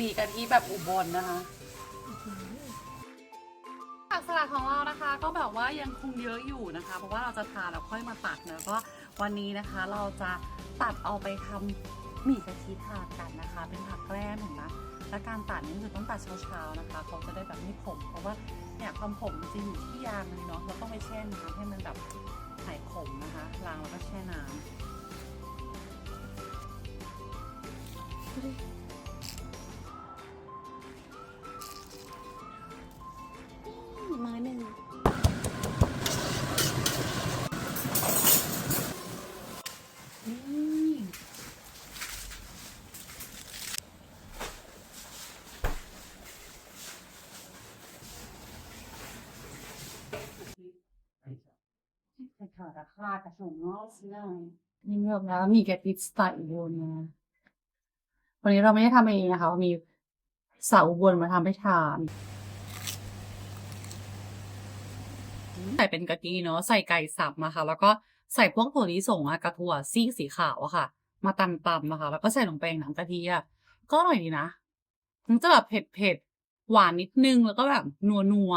มีกะทิแบบอุบลนะคะผักสลัดของเรานะคะ ก็แบบว่ายังคงเยอะอยู่นะคะ เพราะว่าเราจะทานแล้วค่อยมาตัดเนอะก็วันนี้นะคะเราจะตัดเอาไปทำหมี่กะทิทานกันนะคะ เป็นผักแกล้มเห็นไหมและการตัดนี่คือต้องตัดเช้าๆนะคะเขาจะได้แบบไม่ขมเพราะว่าเนี่ยความขมมันจะอยู่ที่ยางเลยเนาะเราต้องไปแช่น้ำให้มันแบบหายขมนะคะล้างแล้วก็แช่น้ำ มือหนึ่งนี่ใส่ขาราคากระสุนงอกสิหน่อยนี่แบบนะมีแกติดสไตล์อุบลนะวันนี้เราไม่ได้ทำเองนะคะ มีสาวอุบลมาทำให้ทาน ใส่เป็นกะทิเนาะใส่ไก่สับมาค่ะ แล้วก็ใส่พวกถั่วลิสงอะกระถั่วซีกสีขาวอะค่ะ มาตำตำนะคะแล้วก็ใส่ลงไปในหนังกะทิอะก็อร่อยดีนะมันจะแบบเผ็ดเผ็ดหวานนิดนึงแล้วก็แบบนัวนัว